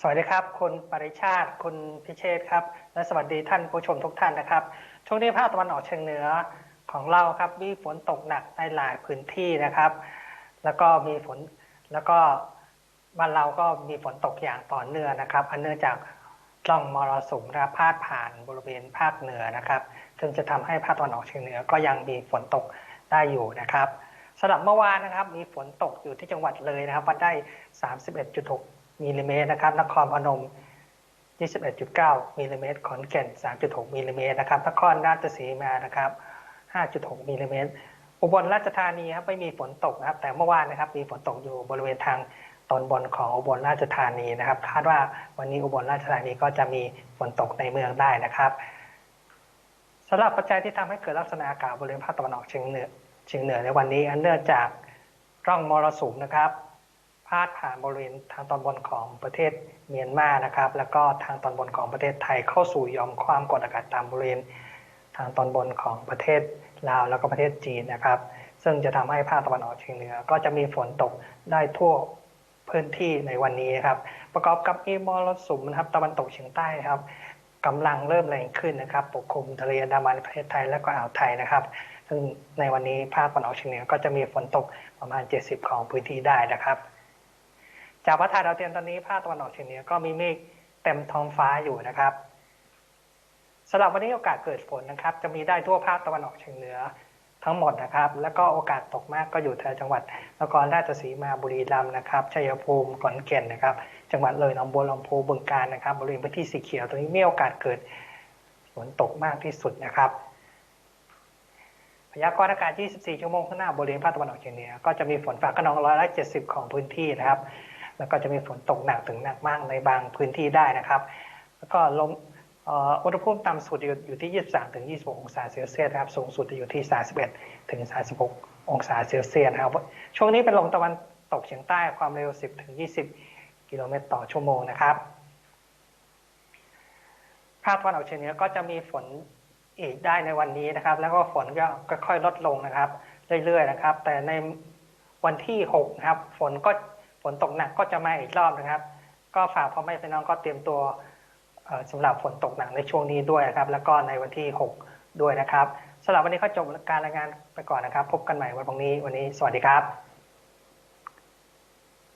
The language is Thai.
สวัสดีครับ คุณปริชาติ คุณพิเชษครับ และสวัสดีท่านผู้ชมทุกท่านนะครับ ช่วงนี้ภาคตะวันออกเฉียงเหนือของเราครับมีฝนตกหนักในหลายพื้นที่นะครับ แล้วก็มีฝนแล้วก็บ้านเราก็มีฝนตกอย่างต่อเนื่องนะครับ อันเนื่องจากร่องมรสุมนะครับพาดผ่านบริเวณภาคเหนือนะครับซึ่งจะทำให้ภาคตะวันออกเฉียงเหนือก็ยังมีฝนตกได้อยู่นะครับสำหรับเมื่อวานนะครับ มีฝนตกอยู่ที่จังหวัดเลยนะครับวัดได้ 31.6 มิลลิเมตรนะครับนครพนม 21.9มิลลิเมตรขอนแก่น 3.6มิลลิเมตรนะครับนครราชสีมานะครับ 5.6มิลลิเมตรอุบลราชธานีครับไม่มีฝนตกนะครับ แต่เมื่อวานนะครับมีฝนตกอยู่บริเวณทางตอนบนของอุบลราชธานีนะครับ คาดว่าวันนี้อุบลราชธานีก็จะมีฝนตกในเมืองได้นะครับสำหรับปัจจัยที่ทำให้เกิดลักษณะอากาศบริเวณภาคตะวันออกเฉียงเหนือเฉียงเหนือในวันนี้อันเนื่องจากร่องมรสุมนะครับ พาดผ่านบริเวณทางตอนบนของประเทศเมียนมานะครับ แล้วก็ทางตอนบนของประเทศไทยเข้าสู่ยอมความกดอากาศต่ำบริเวณทางตอนบนของประเทศลาวแล้วก็ประเทศจีนนะครับ ซึ่งจะทำให้ภาคตะวันออกเฉียงเหนือ ก็จะมีฝนตกได้ทั่วพื้นที่ในวันนี้นะครับ ประกอบกับมีมรสุมนะครับตะวันตกเฉียงใต้ครับกำลังเริ่มแรงขึ้นนะครับ ปกคลุมทะเลอันดามันประเทศไทยและก็อ่าวไทยนะครับ ซึ่งในวันนี้ภาคตะวันออกเฉียงเหนือก็จะมีฝนตกประมาณ 70 ของพื้นที่ได้นะครับ จากวัดถ่ายดาวเทียมตอนนี้ภาคตะวันออกเฉียงเหนือก็มีเมฆเต็มท้องฟ้าอยู่นะครับสำหรับวันนี้โอกาสเกิดฝนนะครับ จะมีได้ทั่วภาคตะวันออกเฉียงเหนือทั้งหมดนะครับ แล้วก็โอกาสตกมากก็อยู่แถวจังหวัดนครราชสีมาบุรีรัมย์นะครับชัยภูมิขอนแก่นนะครับ จังหวัดเลยหนองบัวลำพูบึงกาฬนะครับ บริเวณพื้นที่สีเขียวตรงนี้มีโอกาสเกิดฝนตกมากที่สุดนะครับพยากรณ์อากาศ 24 ชั่วโมงข้างหน้าบริเวณภาคตะวันออกเฉียงเหนือก็จะมีฝนฟ้าขนองร้อยละ 70 ของพื้นที่นะครับ แล้วก็จะมีฝนตกหนักถึงหนักมากในบางพื้นที่ได้นะครับ แล้วก็ลมอุณหภูมิต่ำสุดอยู่ที่ 23ถึง26 องศาเซลเซียสนะครับสูงสุดจะอยู่ที่ 31ถึง36 องศาเซลเซียสนะครับช่วงนี้เป็นลมตะวันตกเฉียงใต้ความเร็ว 10ถึง20 กิโลเมตรต่อชั่วโมงนะครับภาคตะวันออกเฉียงเหนือก็จะมีฝนอีกได้ในวันนี้นะครับ แล้วก็ฝนก็ค่อยๆลดลงนะครับ เรื่อยๆนะครับ แต่ในวันที่6นะครับฝนก็ ฝนตกหนักก็จะมาอีกรอบนะครับ ก็ฝากพ่อแม่พี่น้องก็เตรียมตัวสำหรับฝนตกหนักในช่วงนี้ด้วยนะครับ แล้วก็ในวันที่ 6 ด้วยนะครับสำหรับวันนี้ก็จบการรายงานไปก่อนนะครับ พบกันใหม่วันพรุ่งนี้วันนี้สวัสดีครับ